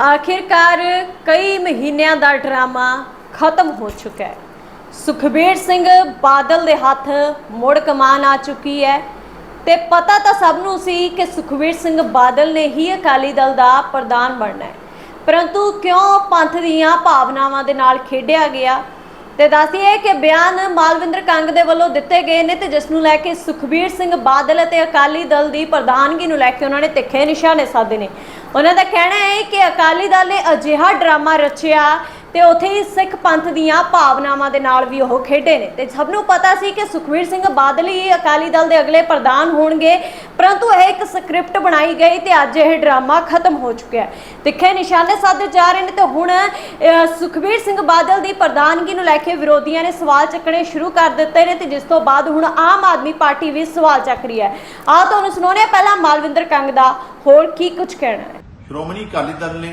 ਆਖਿਰਕਾਰ ਕਈ ਮਹੀਨਿਆਂ ਦਾ ਡਰਾਮਾ ਖਤਮ ਹੋ ਚੁੱਕਾ ਹੈ। ਸੁਖਬੀਰ ਸਿੰਘ ਬਾਦਲ ਦੇ ਹੱਥ ਮੁੜ ਕਮਾਨ ਆ ਚੁੱਕੀ ਹੈ ਤੇ ਪਤਾ ਤਾਂ ਸਭ ਨੂੰ ਸੀ ਕਿ ਸੁਖਬੀਰ ਸਿੰਘ ਬਾਦਲ ਨੇ ਹੀ ਅਕਾਲੀ ਦਲ ਦਾ ਪ੍ਰਧਾਨ ਬਣਨਾ ਹੈ। ਪਰੰਤੂ ਕਿਉਂ ਪੰਥ ਦੀਆਂ ਭਾਵਨਾਵਾਂ ਦੇ ਨਾਲ ਖੇਡਿਆ ਗਿਆ ਤੇ ਦੱਸਦੀਏ ਕਿ ਬਿਆਨ ਮਾਲਵਿੰਦਰ ਕੰਗ ਦੇ ਵੱਲੋਂ ਦਿੱਤੇ ਗਏ ਨੇ ਤੇ ਜਿਸ ਨੂੰ ਲੈ ਕੇ ਸੁਖਬੀਰ ਸਿੰਘ ਬਾਦਲ ਅਤੇ ਅਕਾਲੀ ਦਲ ਦੀ ਪ੍ਰਧਾਨਗੀ ਨੂੰ ਲੈ ਕੇ ਉਹਨਾਂ ਨੇ ਤਿੱਖੇ ਨਿਸ਼ਾਨੇ ਸਾਧੇ ਨੇ। ਉਹਨਾਂ ਦਾ ਕਹਿਣਾ ਹੈ ਕਿ ਅਕਾਲੀ ਦਲ ਨੇ ਅਜਿਹਾ ਡਰਾਮਾ ਰਚਿਆ ਤੇ ਉਥੇ ਹੀ ਸਿੱਖ ਪੰਥ ਦੀਆਂ ਭਾਵਨਾਵਾਂ ਦੇ ਨਾਲ ਵੀ ਉਹ ਖੇਡੇ ਨੇ। ਤੇ ਸਭ ਨੂੰ ਪਤਾ ਸੀ ਕਿ ਸੁਖਬੀਰ ਸਿੰਘ ਬਾਦਲ ਹੀ ਅਕਾਲੀ ਦਲ ਦੇ ਅਗਲੇ ਪ੍ਰਧਾਨ ਹੋਣਗੇ ਪਰੰਤੂ ਇਹ ਇੱਕ ਸਕ੍ਰਿਪਟ ਬਣਾਈ ਗਈ ਤੇ ਅੱਜ ਇਹ ਡਰਾਮਾ ਖਤਮ ਹੋ ਚੁੱਕਿਆ ਹੈ। ਤਿੱਖੇ ਨਿਸ਼ਾਨੇ ਸਾਧੇ ਜਾ ਰਹੇ ਨੇ ਤੇ ਹੁਣ ਅਹ, ਸੁਖਬੀਰ ਸਿੰਘ ਬਾਦਲ ਦੀ ਪ੍ਰਧਾਨਗੀ ਨੂੰ ਲੈ ਕੇ ਵਿਰੋਧੀਆਂ ਨੇ ਸਵਾਲ ਚੱਕਣੇ ਸ਼ੁਰੂ ਕਰ ਦਿੱਤੇ ਨੇ ਤੇ ਜਿਸ ਤੋਂ ਬਾਅਦ ਹੁਣ ਆਮ ਆਦਮੀ ਪਾਰਟੀ ਵੀ ਸਵਾਲ ਚੱਕ ਰਹੀ ਹੈ। ਆਹ ਤੁਹਾਨੂੰ ਸੁਣਾਉਣੇ ਪਹਿਲਾਂ ਮਾਲਵਿੰਦਰ ਕੰਗ ਦਾ ਹੋਰ ਕੀ ਕੁਝ ਕਹਿਣਾ ਹੈ? ਸ਼੍ਰੋਮਣੀ ਅਕਾਲੀ ਦਲ ਨੇ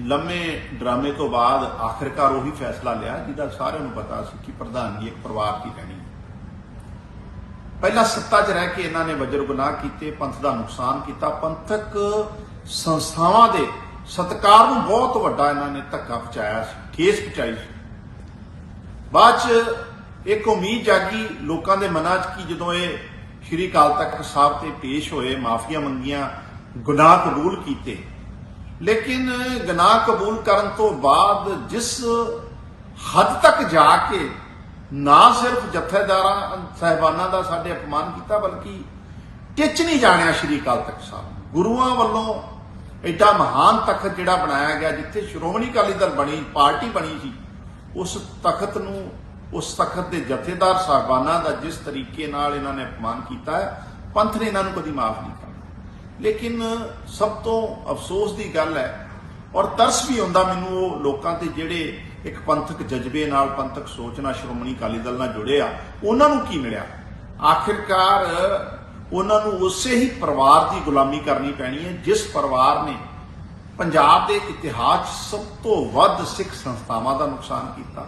ਲੰਮੇ ਡਰਾਮੇ ਤੋਂ ਬਾਅਦ ਆਖਿਰਕਾਰ ਉਹੀ ਫੈਸਲਾ ਲਿਆ, ਜਿਹਦਾ ਸਾਰਿਆਂ ਨੂੰ ਪਤਾ ਸੀ ਕਿ ਪ੍ਰਧਾਨਗੀ ਇੱਕ ਪਰਿਵਾਰ ਦੀ ਰਹਿਣੀ ਪਹਿਲਾਂ ਸੱਤਾ 'ਚ ਰਹਿ ਕੇ ਇਹਨਾਂ ਨੇ ਵਜਰ ਗੁਨਾਹ ਕੀਤੇ, ਪੰਥ ਦਾ ਨੁਕਸਾਨ ਕੀਤਾ, ਪੰਥਕ ਸੰਸਥਾਵਾਂ ਦੇ ਸਤਕਾਰ ਨੂੰ ਬਹੁਤ ਵੱਡਾ ਇਹਨਾਂ ਨੇ ਧੱਕਾ ਪਹੁੰਚਾਇਆ ਸੀ, ਠੇਸ ਪਹੁੰਚਾਈ ਸੀ। ਬਾਅਦ 'ਚ ਇੱਕ ਉਮੀਦ ਜਾਗੀ ਲੋਕਾਂ ਦੇ ਮਨਾਂ 'ਚ ਕਿ ਜਦੋਂ ਇਹ ਸ਼੍ਰੀ ਅਕਾਲ ਤਖਤ ਸਾਹਿਬ ਤੇ ਪੇਸ਼ ਹੋਏ, ਮਾਫੀਆਂ ਮੰਗੀਆਂ, ਗੁਨਾਹ ਕਬੂਲ ਕੀਤੇ ਲੇਕਿਨ ਗੁਨਾਹ ਕਬੂਲ ਕਰਨ ਤੋਂ ਬਾਅਦ ਜਿਸ ਹੱਦ ਤੱਕ ਜਾ ਕੇ ਨਾ ਸਿਰਫ ਜਥੇਦਾਰਾਂ, ਸਹਿਬਾਨਾਂ ਦਾ ਸਾਡੇ ਅਪਮਾਨ ਕੀਤਾ, ਬਲਕਿ ਟਿੱਚ ਨਹੀਂ ਜਾਣਿਆ ਸ਼੍ਰੀ ਅਕਾਲ ਤਖਤ ਸਾਹਿਬ। ਗੁਰੂਆਂ ਵੱਲੋਂ ਐਡਾ ਮਹਾਨ ਤਖਤ ਜਿਹੜਾ ਬਣਾਇਆ ਗਿਆ, ਜਿੱਥੇ ਸ਼੍ਰੋਮਣੀ ਅਕਾਲੀ ਦਲ ਬਣੀ, ਪਾਰਟੀ ਬਣੀ ਸੀ, ਉਸ ਤਖਤ ਨੂੰ, ਉਸ ਤਖਤ ਦੇ ਜਥੇਦਾਰ, ਸਾਹਿਬਾਨਾਂ ਦਾ ਜਿਸ ਤਰੀਕੇ ਨਾਲ ਇਹਨਾਂ ਨੇ ਅਪਮਾਨ ਕੀਤਾ ਹੈ, ਪੰਥ ਨੇ ਇਹਨਾਂ ਨੂੰ ਕਦੀ ਮਾਫ ਨਹੀਂ ਕੀਤਾ। ਲੇਕਿਨ ਸਭ ਤੋਂ ਅਫਸੋਸ ਦੀ ਗੱਲ ਹੈ, ਔਰ ਤਰਸ ਵੀ ਹੁੰਦਾ ਮੈਨੂੰ ਉਹ ਲੋਕਾਂ ਤੇ ਜਿਹੜੇ ਇੱਕ ਪੰਥਕ ਜਜ਼ਬੇ ਨਾਲ, ਪੰਥਕ ਸੋਚ ਨਾਲ, ਸ਼੍ਰੋਮਣੀ ਅਕਾਲੀ ਦਲ ਨਾਲ ਜੁੜੇ ਆ, ਉਹਨਾਂ ਨੂੰ ਕੀ ਮਿਲਿਆ? ਆਖਿਰਕਾਰ ਉਹਨਾਂ ਨੂੰ ਉਸੇ ਹੀ ਪਰਿਵਾਰ ਦੀ ਗੁਲਾਮੀ ਕਰਨੀ ਪੈਣੀ ਹੈ, ਜਿਸ ਪਰਿਵਾਰ ਨੇ ਪੰਜਾਬ ਦੇ ਇਤਿਹਾਸ 'ਚ ਸਭ ਤੋਂ ਵੱਧ ਸਿੱਖ ਸੰਸਥਾਵਾਂ ਦਾ ਨੁਕਸਾਨ ਕੀਤਾ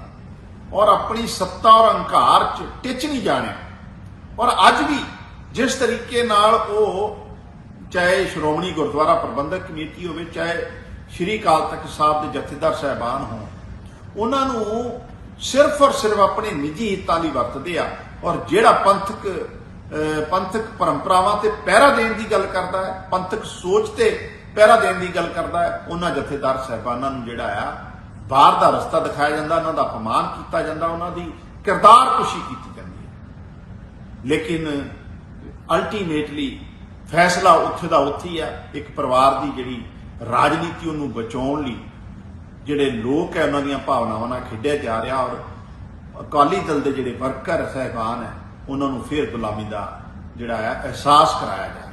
ਔਰ ਆਪਣੀ ਸੱਤਾ ਔਰ ਹੰਕਾਰ 'ਚ ਟਿੱਚ ਨਹੀਂ ਜਾਣਿਆ। ਔਰ ਅੱਜ ਵੀ ਜਿਸ ਤਰੀਕੇ ਨਾਲ ਉਹ ਚਾਹੇ ਸ਼੍ਰੋਮਣੀ ਗੁਰਦੁਆਰਾ ਪ੍ਰਬੰਧਕ ਕਮੇਟੀ ਹੋਵੇ, ਚਾਹੇ ਸ਼੍ਰੀ ਅਕਾਲ ਤਖਤ ਸਾਹਿਬ ਦੇ ਜਥੇਦਾਰ ਸਹਿਬਾਨ ਹੋਣ, ਉਹਨਾਂ ਨੂੰ ਸਿਰਫ ਔਰ ਸਿਰਫ ਆਪਣੇ ਨਿੱਜੀ ਹਿੱਤਾਂ ਲਈ ਵਰਤਦੇ ਆ ਔਰ ਜਿਹੜਾ ਪੰਥਕ ਪੰਥਕ ਪਰੰਪਰਾਵਾਂ ਤੇ ਪਹਿਰਾ ਦੇਣ ਦੀ ਗੱਲ ਕਰਦਾ ਹੈ, ਪੰਥਕ ਸੋਚ ਤੇ ਪਹਿਰਾ ਦੇਣ ਦੀ ਗੱਲ ਕਰਦਾ ਹੈ, ਉਹਨਾਂ ਜਥੇਦਾਰ ਸਹਿਬਾਨਾਂ ਨੂੰ ਜਿਹੜਾ ਆ, ਬਾਹਰ ਦਾ ਰਸਤਾ ਦਿਖਾਇਆ ਜਾਂਦਾ, ਉਹਨਾਂ ਦਾ ਅਪਮਾਨ ਕੀਤਾ ਜਾਂਦਾ, ਉਹਨਾਂ ਦੀ ਕਿਰਦਾਰ ਕੁਸ਼ੀ ਕੀਤੀ ਜਾਂਦੀ ਹੈ। ਲੇਕਿਨ ਅਲਟੀਮੇਟਲੀ ਫੈਸਲਾ ਉੱਥੇ ਦਾ ਉੱਥੇ ਹੀ ਆ। ਇੱਕ ਪਰਿਵਾਰ ਦੀ ਜਿਹੜੀ ਰਾਜਨੀਤੀ ਉਹਨੂੰ ਬਚਾਉਣ ਲਈ ਜਿਹੜੇ ਲੋਕ ਹੈ ਉਹਨਾਂ ਦੀਆਂ ਭਾਵਨਾਵਾਂ ਨਾਲ ਖੇਡਿਆ ਜਾ ਰਿਹਾ ਔਰ ਅਕਾਲੀ ਦਲ ਦੇ ਜਿਹੜੇ ਵਰਕਰ, ਸਹਿਬਾਨ ਹੈ, ਉਹਨਾਂ ਨੂੰ ਫੇਰ ਗੁਲਾਮੀ ਦਾ ਜਿਹੜਾ ਹੈ ਅਹਿਸਾਸ ਕਰਾਇਆ ਜਾ ਰਿਹਾ।